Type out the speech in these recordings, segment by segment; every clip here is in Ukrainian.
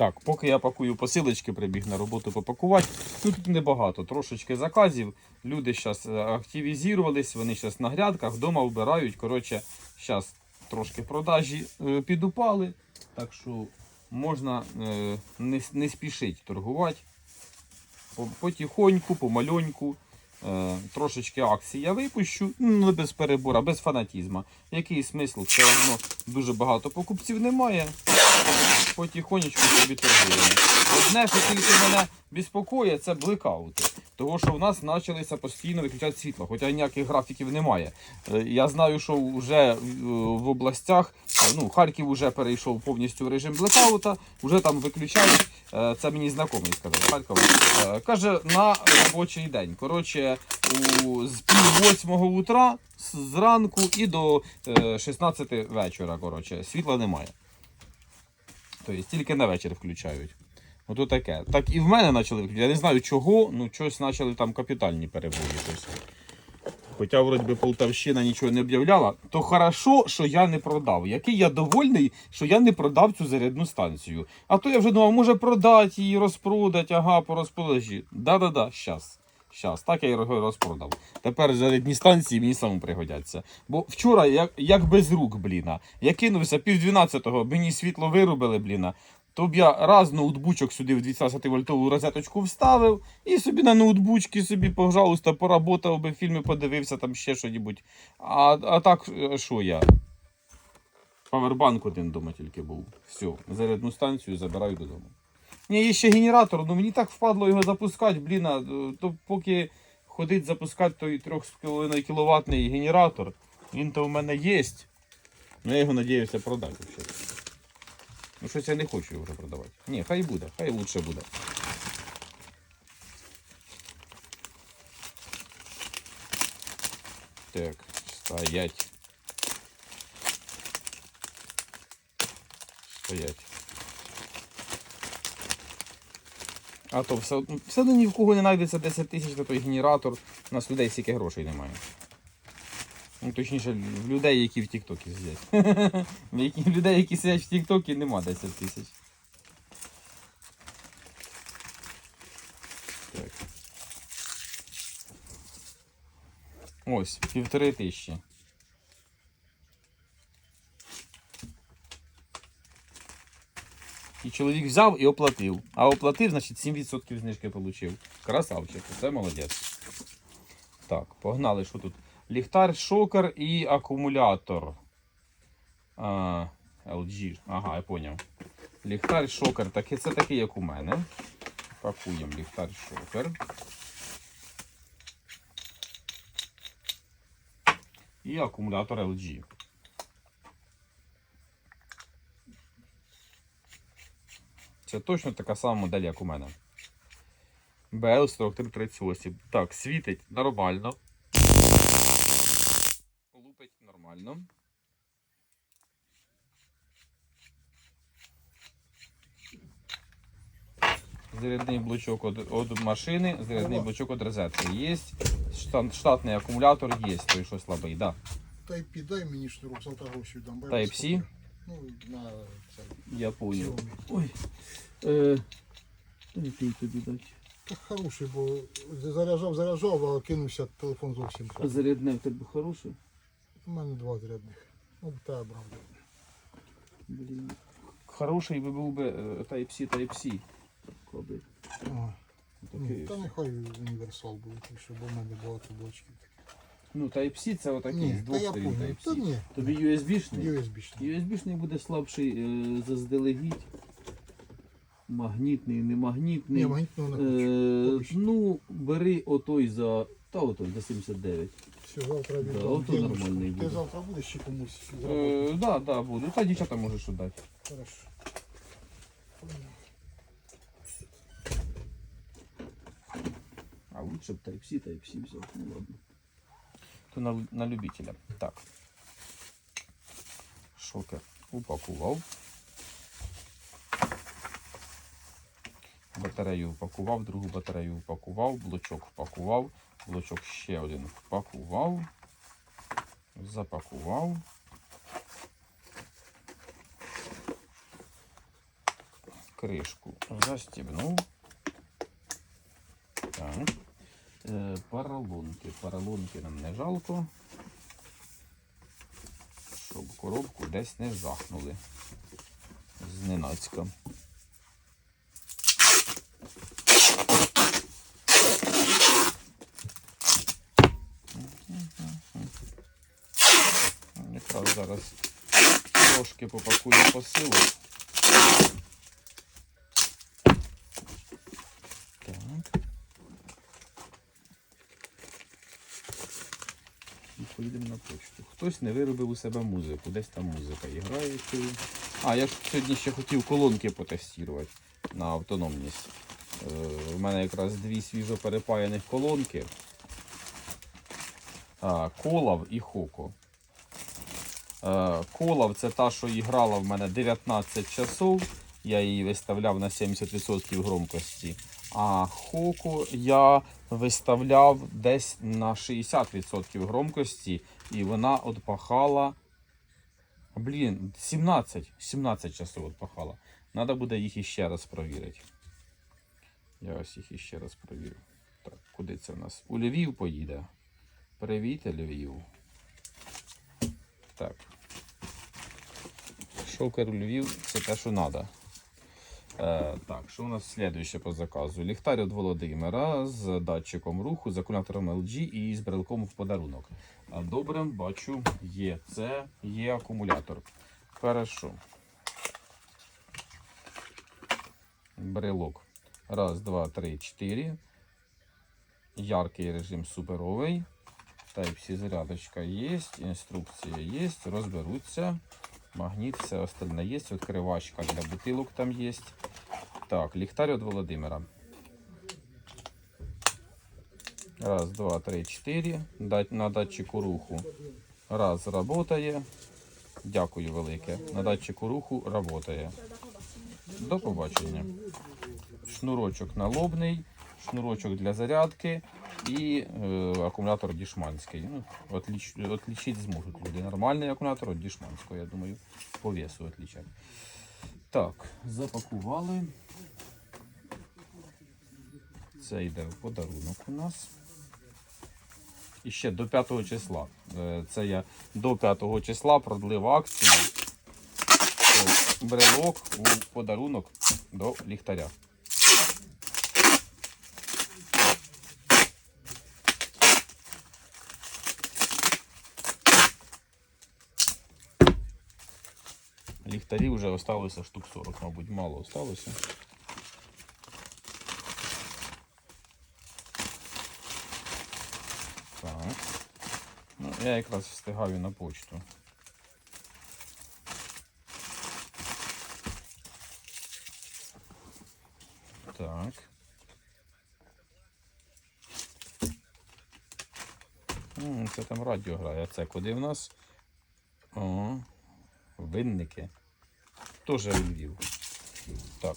Так, поки я пакую посилочки, прибіг на роботу попакувати. Тут небагато, трошечки заказів. Люди зараз активізувались, вони зараз на грядках, вдома вбирають. Коротше, зараз трошки продажі е, підупали. Так що можна е, не, не спішити торгувати. Потихоньку, помальоньку. Е, трошечки акцій я випущу, ну без перебора, без фанатізму. Який смисл? Все одно дуже багато покупців немає. Потихонечку собі торгуємо. Одне, що тільки мене безпокоїть, це блекаути. Того, що в нас почалися постійно виключати світло, хоча ніяких графіків немає. Е, Я знаю, що вже е, в областях, е, ну, Харків вже перейшов повністю в режим блекаута, вже там виключають. Це мені знайомий сказав Харкова. Е, Каже, на робочий день. Коротше, з пів восьмого утра зранку і до е, 16 вечора. Коротше, світла немає. Тобто тільки на вечір включають. Ото таке. Так і в мене почали виключати. Я не знаю чого, ну щось почали там капітальні перебої. Хоча, вроді би, Полтавщина нічого не об'являла, то хорошо, що я не продав. Який я довольний, що я не продав цю зарядну станцію. А то я вже думав, може продати її, розпродати, ага, по розпродажі. Да-да-да, щас. Щас, так я її розпродав. Тепер зарядні станції мені самому пригодяться. Бо вчора, як, як без рук, бліна, я кинувся пів дванадцятого, мені світло вирубили, бліна. То б я раз ноутбучок сюди в 220 вольтову розеточку вставив і собі на ноутбучки собі, пожалуйста, поработав би, фільми подивився, там ще що-небудь. А, а так, е, що я? Павербанк один вдома тільки був. Все, зарядну станцію забираю додому. Ні, є ще генератор, ну мені так впадло його запускати, блін, то поки ходить запускати той 3,5 кВт генератор, він то в мене є. Ну я його надіюся продати. Ну щось я не хочу його вже продавати. Ні, хай буде, хай лучше буде. Так, стоять. Стоять. А то все, все одно ні в кого не знайдеться 10 тисяч на той генератор. У нас людей стільки грошей немає. Ну, точніше, людей, які в Тіктокі сидять. Людей, які сидять в Тіктокі, нема 10 тисяч. Так. Ось, півтори тисячі. І чоловік взяв і оплатив. А оплатив, значить 7% знижки отримав. Красавчик, це молодець. Так, погнали, що тут? Ліхтар, шокер і акумулятор. А, LG. Ага, я поняв. Ліхтар, шокер. Так, це такий, як у мене. Пакуємо ліхтар, шокер. І акумулятор LG. Це точно така сама модель, як у мене. BL4338. Так, світить нормально. Нормально. Зарядний блочок від машини, зарядний блочок від розетки є. Штат- Штатний акумулятор є, той що слабий, да. Type дай мені шнурок, завтра гроші дам. Type-C? Ну, на. Я понял. Ой. Е, який тобі дати? Так хороший, бо заряджав, заряджав, а кинувся телефон зовсім. А зарядне в тебе хороше? У мене два зарядних. Ну, та брав. Блін. Хороший би був би е, Type-C, Type-C. Ні, та нехай універсал буде, щоб у мене багато блочків. Ну, Type-C це отакий з двох сторін Type-C. Тобі USB-шний? USB-шний. USB-шний буде слабший е, заздалегідь. Магнітний, не магнітний. Ні, магнітного не хочу. Е, ну, бери отой за. Та отой за 79. Все, завтра Да, віддам. ото нормальний буде. Завтра будеш ще комусь Е, да, да, буду. Та дівчата можеш дати. Хорошо. А лучше б Type-C, Type-C взяв. Ну ладно. То на, на любителя. Так. Шокер упакував. Батарею впакував, другу батарею впакував, блочок впакував, блочок ще один впакував, запакував. кришку застібнув. Так. Е, поролонки. Поролонки нам не жалко. Щоб коробку десь не жахнули. Зненацька. Якраз зараз трошки попакую посилок. Так. І поїдемо на почту. Хтось не виробив у себе музику, десь там музика і грає. А, я ж сьогодні ще хотів колонки потестувати на автономність. Е, У мене якраз дві свіжо перепаяних колонки. А, Колав і Хоко. Е, Колав це та, що і грала в мене 19 часов. Я її виставляв на 70% громкості. А Хоку я виставляв десь на 60% громкості, і вона отпахала. Блін, 17, 17 часов отпахала. Треба буде їх іще раз провірити. Я ось їх іще раз провірю. Так, куди це в нас? У Львів поїде. Привіт, Львів. Так. Шокер у Львів це те, що треба. Е, так, що у нас слідуюче по заказу? Ліхтар від Володимира з датчиком руху, з акумулятором LG і з брелком в подарунок. А добре, бачу, є. Це є акумулятор. Хорошо. Брелок. Раз, два, три, чотири. Яркий режим суперовий. Type-C зарядочка є, інструкція є, розберуться. Магніт, все остальне є. Відкривачка для бутилок там є. Так, ліхтар від Володимира. Раз, два, три, чотири. На датчику руху. Раз, работає. Дякую велике. На датчику руху работає. До побачення. Шнурочок налобний, шнурочок для зарядки і е, акумулятор дішманський. Ну, отліч, отлічити зможуть люди. Нормальний акумулятор від дішманського, я думаю, по весу отлічать. Так, запакували. Це йде в подарунок у нас. І ще до 5 числа. Е, Це я до 5 числа продлив акцію. Брелок у подарунок до ліхтаря. Ліхтарів вже осталося штук 40, мабуть, мало осталося. Так. Ну, я якраз встигаю на почту. Так. Це там радіо грає. Це куди в нас? О, винники. Тоже Львів. Так.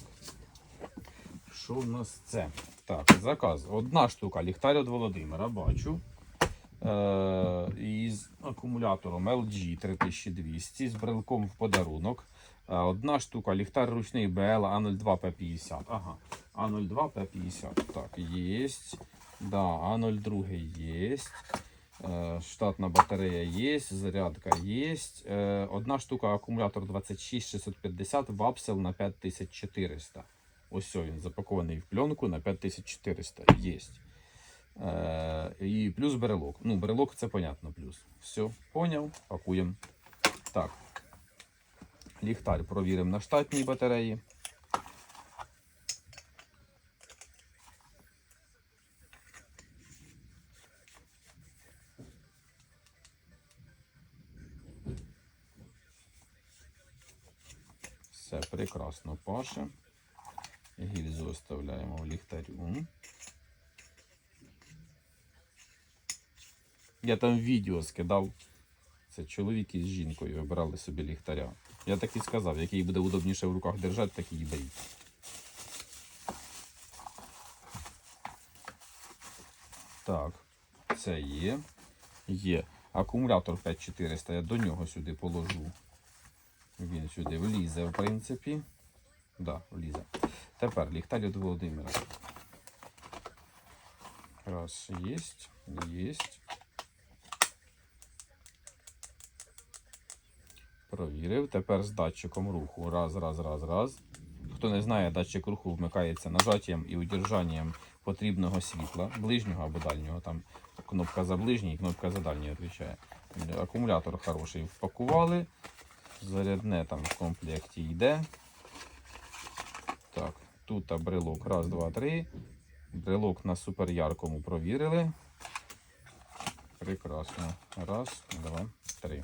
Що в нас це? Так, заказ. Одна штука ліхтар від Володимира, бачу. Е, із акумулятором LG 3200 з брелком в подарунок. Е, одна штука ліхтар ручний BL A02P50. Ага. А02P50. Так, єсть. Да, А02 єсть. Е, Штатна батарея є, зарядка є. Е, Одна штука акумулятор 26650 вапсел на 5400. Ось він запакований в пленку на 5400. Є. Е, і плюс брелок. Ну, брелок це понятно плюс. Все, поняв, пакуємо. Так. Ліхтар провіримо на штатній батареї. Все прекрасно паше. Гільзу оставляємо в ліхтарю. Я там відео скидав. Це чоловік із жінкою вибирали собі ліхтаря. Я так і сказав, який буде удобніше в руках держати, такий і беріть. Так, це є. Є. Акумулятор 5400, я до нього сюди положу. Він сюди влізе, в принципі. Да, влізе. Тепер ліхтар від Володимира. Раз, єсть, єсть. Провірив. Тепер з датчиком руху. Раз, раз, раз, раз. Хто не знає, датчик руху вмикається нажаттям і удержанням потрібного світла, ближнього або дальнього. Там кнопка за ближній, кнопка за дальній відповідає. Акумулятор хороший впакували. Зарядне там в комплекті йде. Так, тут брелок. Раз, два, три. Брелок на супер яркому провірили. Прекрасно. Раз, два, три.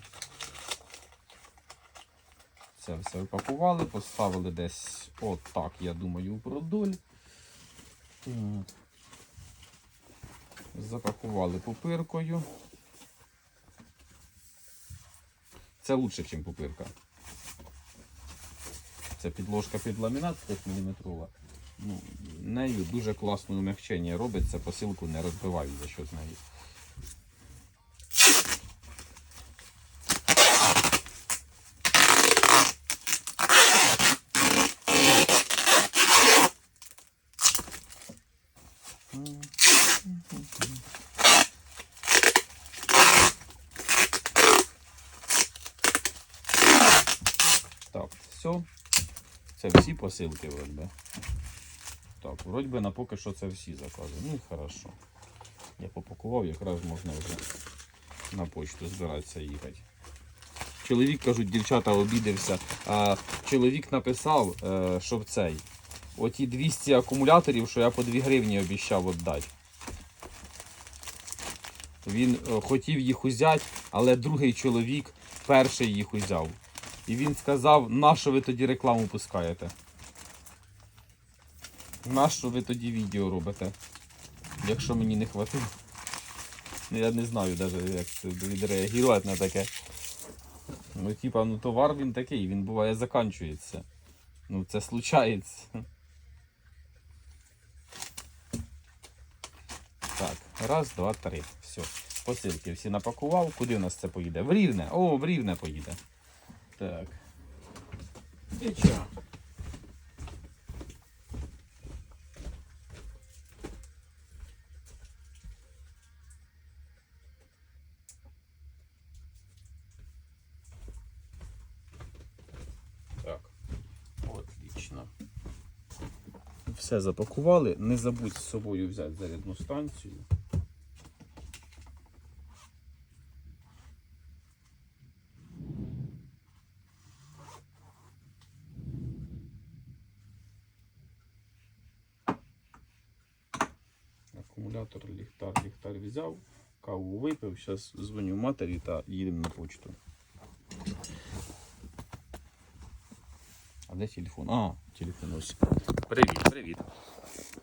Це все упакували, поставили десь отак, я думаю, впродоль. Так. Запакували пупиркою. Це лучше, ніж пупирка. Це підложка під ламінат 5 мм. Ну, нею дуже класне умягчення робиться, посилку не розбивають за що з нею. Так, все. Це всі посилки вроді би. Так, вроді би на поки що це всі закази. Ну і хорошо. Я попакував, якраз можна вже на почту збиратися їхати. Чоловік, кажуть, дівчата обідався. А, чоловік написав, е, щоб цей. Оті 200 акумуляторів, що я по 2 гривні обіцяв віддати. Він е, хотів їх узяти, але другий чоловік перший їх узяв. І він сказав, нащо ви тоді рекламу пускаєте? Нащо ви тоді відео робите? Якщо мені не хватило. Ну, Я не знаю навіть, як це відреагувати на таке. Ну, типа, ну товар він такий, він буває заканчується. Ну, це случається. Так, раз, два, три. Все. Посилки всі напакував. Куди у нас це поїде? В Рівне. О, в Рівне поїде. Так. І чо? Так. Отлично. Все запакували. Не забудь з собою взяти зарядну станцію. Акумулятор, ліхтар, ліхтар взяв, каву випив, зараз дзвоню матері та їдемо на почту. А де телефон? А, телефон ось. Привіт, привіт.